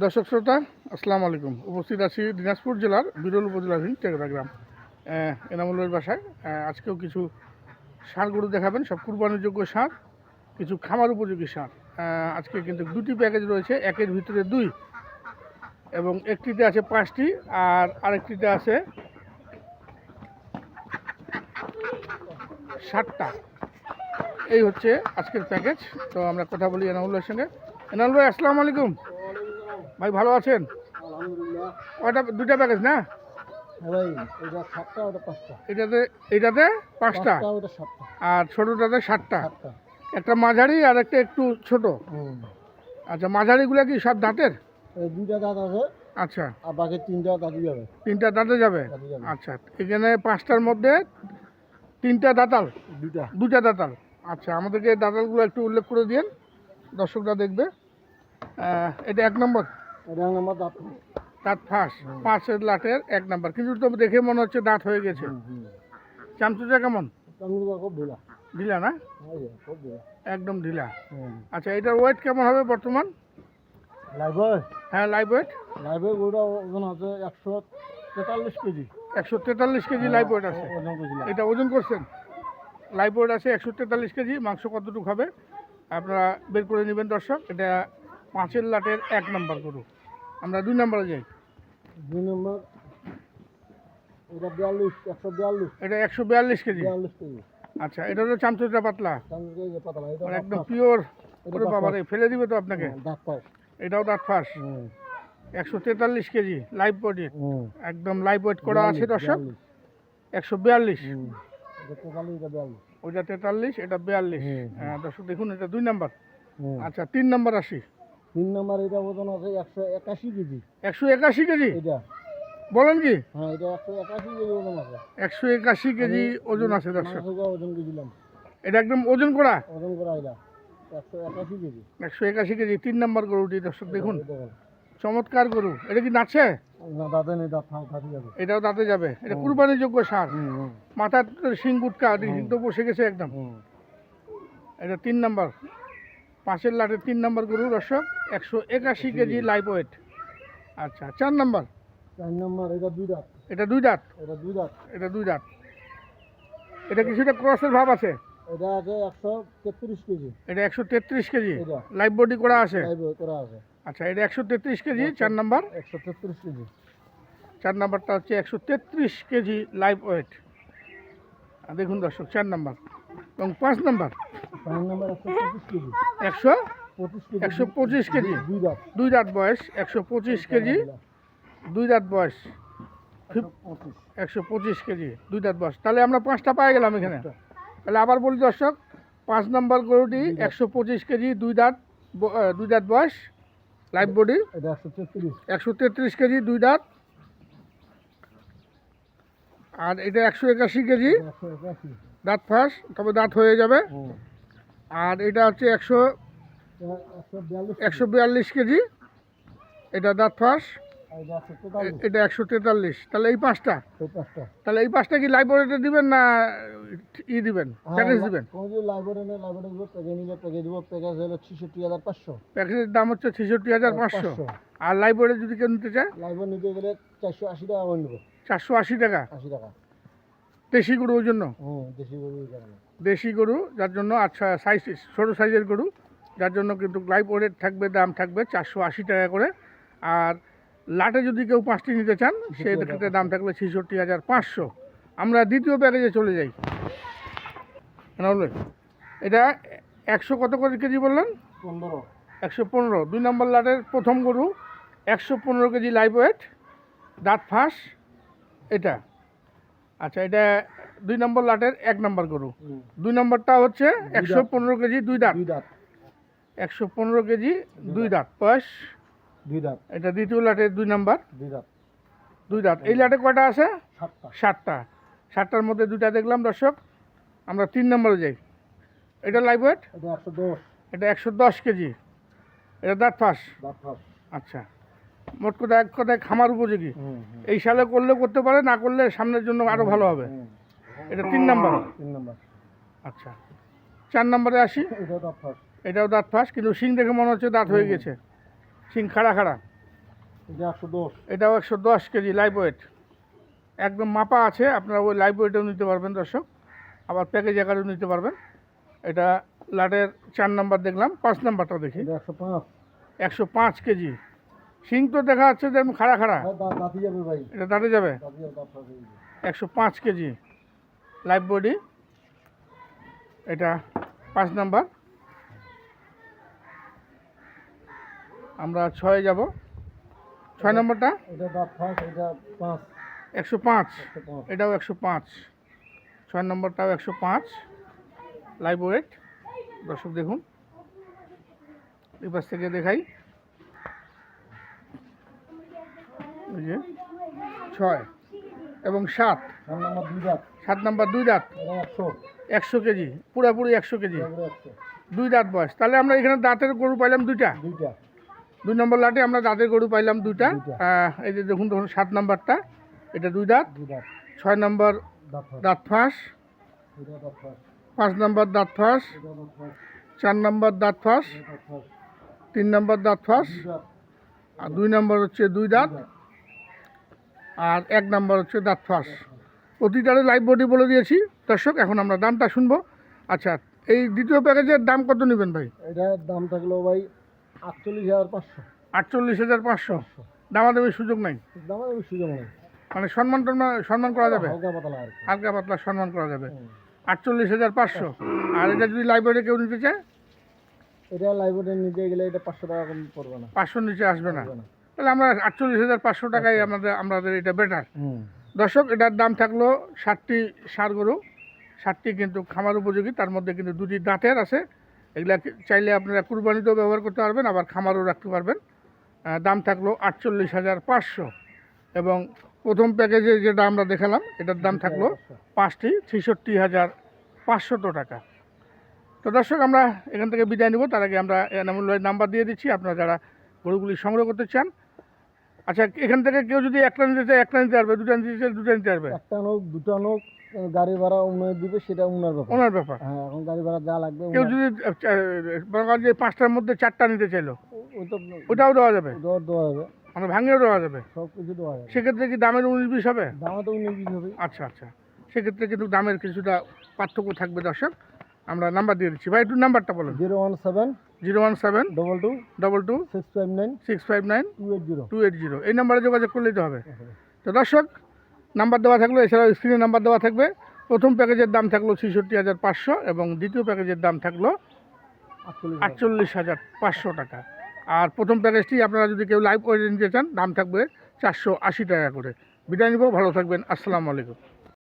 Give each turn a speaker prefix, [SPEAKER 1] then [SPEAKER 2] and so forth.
[SPEAKER 1] দর্শক শ্রোতা, আসসালামু আলাইকুম। উপস্থিত আছি দিনাজপুর জেলার বিরল উপজেলাধীন টেকরা গ্রাম। এনামুলের বাসায় আজকেও কিছু সার গরু দেখাবেন, সব কুরবানিযোগ্য সার, কিছু খামার উপযোগী সার। আজকে কিন্তু দুটি প্যাকেজ রয়েছে, একের ভিতরে দুই এবং একটিতে আছে পাঁচটি, আর আরেকটিতে আছে ষাটটা এই হচ্ছে আজকের প্যাকেজ। তো আমরা কথা বলি এনামুলের সঙ্গে। এনামুল ভাই, আসসালামু আলাইকুম। ভাই ভালো আছেন?
[SPEAKER 2] আলহামদুলিল্লাহ।
[SPEAKER 1] কয়টা দুটা প্যাকেজ না?
[SPEAKER 2] হ্যাঁ ওটা
[SPEAKER 1] এটাতে এটাতে পাঁচটা? আর ছোটোটাতে
[SPEAKER 2] সাতটা?
[SPEAKER 1] একটা মাঝারি আর একটা একটু ছোট। আচ্ছা মাঝারিগুলো কি সব দাঁতের?
[SPEAKER 2] দুইটা দাঁত আছে।
[SPEAKER 1] আচ্ছা।
[SPEAKER 2] আর বাকি তিনটা দাঁত যাবে।
[SPEAKER 1] তিনটা দাঁতে যাবে? আচ্ছা এখানে পাঁচটার মধ্যে তিনটা দাঁতাল?
[SPEAKER 2] দুইটা।
[SPEAKER 1] দুটা দাঁতাল? আচ্ছা আমাদেরকে দাঁতালগুলো একটু উল্লেখ করে দিন দর্শকরা দেখবে। এটা এক নম্বর?
[SPEAKER 2] দাঁত
[SPEAKER 1] ফাঁস। পাঁচের লাটের এক নম্বর। কিন্তু তো দেখে মনে হচ্ছে দাঁত হয়ে গেছে। চামচুচা কেমন?
[SPEAKER 2] ঢিলা।
[SPEAKER 1] না?
[SPEAKER 2] এই যে, খুব ঢিলা।
[SPEAKER 1] একদম ঢিলা। আচ্ছা এটার ওয়েট কেমন হবে বর্তমান?
[SPEAKER 2] লাইভে
[SPEAKER 1] হ্যাঁ লাইভ ওয়েট
[SPEAKER 2] লাইভে ওটা ওজন আছে একশো তেতাল্লিশ কেজি।
[SPEAKER 1] একশো তেতাল্লিশ কেজি লাইভ ওয়েট আছে। এটা ওজন করছেন? লাইভ ওয়েট আছে একশো তেতাল্লিশ কেজি মাংস কতটুকু হবে? আপনারা বের করে নেবেন দর্শক। এটা পাঁচের লাটের এক নম্বর গরু। আমরা দুই নম্বরে যাই।
[SPEAKER 2] দুই নম্বর এটা বিয়াল্লিশ একশো বিয়াল্লিশ।
[SPEAKER 1] এটা একশো বিয়াল্লিশ কেজি।
[SPEAKER 2] বিয়াল্লিশ কেজি।
[SPEAKER 1] আচ্ছা এটা চামচুটা পাতলা।
[SPEAKER 2] পাতলা এটা
[SPEAKER 1] আর একদম পিওর ওরে ফেলে দিবে তো আপনাকে।
[SPEAKER 2] দাঁত পাঁচ
[SPEAKER 1] এটাও দাঁত ফাঁস। একশো তেতাল্লিশ কেজি লাইভ বডি একদম লাইভ ওয়েট করা আছে দর্শক। একশো বিয়াল্লিশ। ওইটা তেতাল্লিশ এটা বিয়াল্লিশ। হ্যাঁ দর্শক দেখুন এটা দুই নাম্বার। আচ্ছা তিন নাম্বার আসি।
[SPEAKER 2] তিন নম্বর এটা ওজন আছে একশো একাশি কেজি।
[SPEAKER 1] একশো একাশি কেজি?
[SPEAKER 2] এটা।
[SPEAKER 1] বলেন কি?
[SPEAKER 2] হ্যাঁ এটা একশো একাশি কেজি ওজন আছে।
[SPEAKER 1] একশো একাশি কেজি ওজন আছে দর্শক
[SPEAKER 2] ওজন কেজিলাম
[SPEAKER 1] এটা একদম ওজন করা?
[SPEAKER 2] ওজন করা এটা। একশো একাশি কেজি।
[SPEAKER 1] একশো একাশি কেজি তিন নাম্বার গরুটি দর্শক দেখুন। চমৎকার গরু। এটা কি নাচছে?
[SPEAKER 2] না দাঁতে নেই দাঁত ফাঁক যাবে।
[SPEAKER 1] এটাও দাঁতে যাবে। এটা কুরবানির যোগ্য সার। মাথার শিং গুটকা তো বসে গেছে একদম। এটা তিন নাম্বার। পাঁচের লাটের তিন নম্বর গরু দর্শক একশো একাশি কেজি লাইভ ওয়েট আচ্ছা চার নম্বর।
[SPEAKER 2] চার নম্বর এটা দুই দাঁত।
[SPEAKER 1] এটা দুই দাঁত?
[SPEAKER 2] এটা দুই দাঁত।
[SPEAKER 1] এটা দুই দাঁত। এটা কিছুটা ক্রসের ভাব আছে?
[SPEAKER 2] এটা আছে একশো তেত্রিশ কেজি।
[SPEAKER 1] এটা একশো তেত্রিশ কেজি। লাইভ বডি করা আছে?
[SPEAKER 2] করা আছে।
[SPEAKER 1] আচ্ছা এটা একশো তেত্রিশ কেজি চার নাম্বার।
[SPEAKER 2] একশো তেত্রিশ কেজি।
[SPEAKER 1] চার নাম্বারটা হচ্ছে একশো তেত্রিশ কেজি লাইভ ওয়েট দেখুন দর্শক চার নাম্বার। এবং পাঁচ নাম্বার।
[SPEAKER 2] একশো
[SPEAKER 1] একশো?
[SPEAKER 2] পঁচিশ কেজি। দুই দাঁত।
[SPEAKER 1] বয়স একশো পঁচিশ কেজি। দুই দাঁত বয়স।
[SPEAKER 2] একশো পঁচিশ।
[SPEAKER 1] কেজি দুই দাঁত বয়স। তাহলে আমরা পাঁচটা পাই গেলাম এখানে। তাহলে আবার বলি দর্শক পাঁচ নম্বর গরুটি একশো পঁচিশ কেজি দুই দাঁত দুই দাঁত বয়স। লাইফ বডি
[SPEAKER 2] একশো তেত্রিশ
[SPEAKER 1] কেজি দুই দাঁত। আর এটা একশো একাশি কেজি। দাঁত ফাঁস, তবে দাঁত হয়ে যাবে। আর এটা হচ্ছে একশো
[SPEAKER 2] একশো বিয়াল্লিশ
[SPEAKER 1] কেজি। এটা দাঁত ফাঁস।
[SPEAKER 2] এটা একশো তেতাল্লিশ।
[SPEAKER 1] তাহলে এই পাঁচটা?
[SPEAKER 2] এই পাঁচটা।
[SPEAKER 1] তাহলে এই পাঁচটা কি লাইব্রেরিতে দিবেন না ই দিবেন? প্যাকেজ দিবেন?
[SPEAKER 2] লাইব্রেরি লাইব্রেরি প্যাকেজ নিলে প্যাকেজ দিব। প্যাকেজ হলো ছিষট্টি হাজার পাঁচশো।
[SPEAKER 1] প্যাকেজের দাম হচ্ছে ছেষট্টি হাজার পাঁচশো। আর লাইব্রেরি যদি কেউ নিতে চায়?
[SPEAKER 2] লাইব্রেরি নিতে গেলে চারশো আশি টাকা করে নেব।
[SPEAKER 1] চারশো আশি টাকা?
[SPEAKER 2] আশি টাকা।
[SPEAKER 1] দেশি গরু ওই জন্য?
[SPEAKER 2] দেশি গরু
[SPEAKER 1] দেশি গরু যার জন্য আচ্ছা সাইজ ছোটো সাইজের গরু যার জন্য কিন্তু লাইভ ওয়েট থাকবে দাম থাকবে চারশো আশি টাকা করে। আর লাটে যদি কেউ পাঁচটি নিতে চান সেই ক্ষেত্রে দাম থাকবে ছেষট্টি হাজার পাঁচশো। আমরা দ্বিতীয় প্যাকেজে চলে যাই। নাহলে এটা একশো কত করে কেজি বললেন?
[SPEAKER 2] পনেরো।
[SPEAKER 1] একশো পনেরো। দুই নম্বর লাটের প্রথম গরু একশো পনেরো কেজি লাইভ ওয়েট দাঁত ফাঁস এটা। আচ্ছা এটা দুই নম্বর লাটের এক নম্বর গরু। দুই নম্বরটা হচ্ছে একশো পনেরো কেজি দুই দাঁত।
[SPEAKER 2] দুই দাঁত।
[SPEAKER 1] একশো পনেরো কেজি দুই দাঁত। বয়স
[SPEAKER 2] দুই দাঁত।
[SPEAKER 1] এটা দ্বিতীয় লাটের দুই নাম্বার?
[SPEAKER 2] দুই দাঁত।
[SPEAKER 1] দুই দাঁত। এই লাটে কয়টা আছে?
[SPEAKER 2] সাতটা।
[SPEAKER 1] সাতটা। সাতটার মধ্যে দুইটা দেখলাম দর্শক। আমরা তিন নম্বরে যাই। এটা লাইভ ওয়েট
[SPEAKER 2] এটা একশো দশ।
[SPEAKER 1] এটা একশো দশ কেজি। এটা দাঁত ফাঁস?
[SPEAKER 2] দাঁত ফাঁস।
[SPEAKER 1] আচ্ছা। মোট কথা এক কথায় খামার উপযোগী। এই সালে করলে করতে পারে না করলে সামনের জন্য আরও ভালো হবে। এটা তিন নাম্বার?
[SPEAKER 2] তিন নম্বর।
[SPEAKER 1] আচ্ছা। চার নম্বরে আসি।
[SPEAKER 2] এটা দাঁত ফাঁস।
[SPEAKER 1] এটাও দাঁত ফাঁস কিন্তু সিং দেখে মনে হচ্ছে দাঁত হয়ে গেছে। শিং খাড়া খাড়া। এটাও একশো দশ কেজি লাইভ ওয়েট একদম মাপা আছে আপনারা ওই লাইভ ওয়েটেও নিতে পারবেন দর্শক। আবার প্যাকেজ আকারেও নিতে পারবেন। এটা লাটের চার নাম্বার দেখলাম পাঁচ নাম্বারটা দেখি।
[SPEAKER 2] একশো পাঁচ।
[SPEAKER 1] একশো পাঁচ কেজি। শিং তো দেখা যাচ্ছে যে খাড়া খাড়া।
[SPEAKER 2] ভাই।
[SPEAKER 1] এটা দাঁড়ে যাবে?
[SPEAKER 2] দাঁতি হয়ে।
[SPEAKER 1] একশো পাঁচ কেজি। লাইভ বডি এটা পাঁচ নাম্বার আমরা ছয়ে যাব। ছয় নম্বরটা? একশো পাঁচ। এটাও একশো পাঁচ। ছয় নম্বরটাও একশো পাঁচ। লাইভ ওয়েট দর্শক দেখুন। এই পাশ থেকে দেখাই। এই যে ছয় এবং সাত।
[SPEAKER 2] সাত নাম্বার দুই দাঁত।
[SPEAKER 1] সাত নাম্বার দুই দাঁত।
[SPEAKER 2] একশো।
[SPEAKER 1] একশো কেজি পুরাপুরি একশো কেজি। দুই দাঁত বয়স। তাহলে আমরা এখানে দাঁতের গরু পাইলাম দুইটা।
[SPEAKER 2] দুইটা।
[SPEAKER 1] দুই নম্বর লাটে আমরা দাঁতের গরু পাইলাম দুইটা। এই যে দেখুন দেখুন সাত নাম্বারটা এটা দুই দাঁত। ছয় নম্বর
[SPEAKER 2] দাঁত ফাঁস।
[SPEAKER 1] পাঁচ নম্বর দাঁত ফাঁস। চার নম্বর দাঁত ফাঁস। তিন নম্বর দাঁত ফাঁস। আর দুই নম্বর হচ্ছে দুই দাঁত। আর এক নম্বর হচ্ছে দাঁত ফাঁস। প্রতিটারে লাইভ বডি বলে দিয়েছি। দর্শক এখন আমরা দামটা শুনব। আচ্ছা এই দ্বিতীয় প্যাকেজের দাম কত নেবেন ভাই?
[SPEAKER 2] এটার দাম থাকল ভাই আটচল্লিশ হাজার পাঁচশো।
[SPEAKER 1] আটচল্লিশ হাজার পাঁচশো? দামাদামির সুযোগ নাই?
[SPEAKER 2] দাম আমি সুযোগ নেই।
[SPEAKER 1] মানে সম্মান টম্মান সম্মান করা যাবে?
[SPEAKER 2] হালকা পাতলা
[SPEAKER 1] সম্মান করা যাবে। আটচল্লিশ হাজার পাঁচশো। আর এটা যদি লাইব্রেরি কেউ নিতে চায়?
[SPEAKER 2] এটা লাইব্রেরি নিতে গেলে এটা পাঁচশো টাকা কম পড়বে না।
[SPEAKER 1] পাঁচশোর নিচে আসবে না। তাহলে আমরা আটচল্লিশ হাজার পাঁচশো টাকায় আমাদের আমাদের এটা বেটার দর্শক এটার দাম থাকল ষাটটি সার গরু। ষাটটি কিন্তু খামার উপযোগী। তার মধ্যে কিন্তু দুটি দাঁতের আছে। এগুলা চাইলে আপনারা কুরবানিতেও ব্যবহার করতে পারবেন, আবার খামারও রাখতে পারবেন। দাম থাকল আটচল্লিশ হাজার পাঁচশো। এবং প্রথম প্যাকেজে যেটা আমরা দেখালাম, এটার দাম থাকল পাঁচটি, ছেষট্টি হাজার পাঁচশত টাকা। তো দর্শক, আমরা এখান থেকে বিদায় নেব। তার আগে আমরা এনামুল ভাইয়ের নাম্বার দিয়ে দিচ্ছি। আপনারা যারা গরুগুলি সংগ্রহ করতে চান আচ্ছা এখান থেকে কেউ যদি একটা নিতে চায় একটা নিতে পারবে দুটা নিতে চায় দুটা নিতে পারবে?
[SPEAKER 2] একটা নোক দুটো নোক গাড়ি ভাড়া উন্নয়ন দিবে সেটা উনার ব্যাপার।
[SPEAKER 1] ওনার ব্যাপার।
[SPEAKER 2] হ্যাঁ এখন গাড়ি ভাড়া যা লাগবে
[SPEAKER 1] কেউ যদি মনে করেন যে পাঁচটার মধ্যে চারটা নিতে চাইলো
[SPEAKER 2] ও- ওই তো
[SPEAKER 1] ওটাও দেওয়া যাবে?
[SPEAKER 2] দেওয়া যাবে।
[SPEAKER 1] মানে ভাঙেও দেওয়া যাবে?
[SPEAKER 2] সব কিছু দেওয়া যাবে।
[SPEAKER 1] সেক্ষেত্রে কি দামের উনিশ বিশ হবে?
[SPEAKER 2] দামে তো উনিশ বিশ হবে।
[SPEAKER 1] আচ্ছা আচ্ছা। সেক্ষেত্রে কিন্তু দামের কিছুটা পার্থক্য থাকবে দর্শক। আমরা নাম্বার দিয়ে দিচ্ছি। ভাই একটু নাম্বারটা বলুন।
[SPEAKER 2] Zero one seven
[SPEAKER 1] zero one seven
[SPEAKER 2] double two
[SPEAKER 1] double two
[SPEAKER 2] six five nine
[SPEAKER 1] six five nine
[SPEAKER 2] two eight zero
[SPEAKER 1] two eight zero এই নাম্বারে যোগাযোগ করলেই তো হবে। তো দর্শক নাম্বার দেওয়া থাকল এছাড়াও স্ক্রিনে নাম্বার দেওয়া থাকবে। প্রথম প্যাকেজের দাম থাকল ছেষট্টি হাজার পাঁচশো এবং দ্বিতীয় প্যাকেজের দাম থাকল
[SPEAKER 2] আটচল্লিশ
[SPEAKER 1] আটচল্লিশ হাজার পাঁচশো টাকা। আর প্রথম প্যাকেজটি আপনারা যদি কেউ লাইভ করে নিতে চান দাম থাকবে চারশো আশি টাকা করে। বিদায় নিব ভালো থাকবেন। আসসালামু আলাইকুম।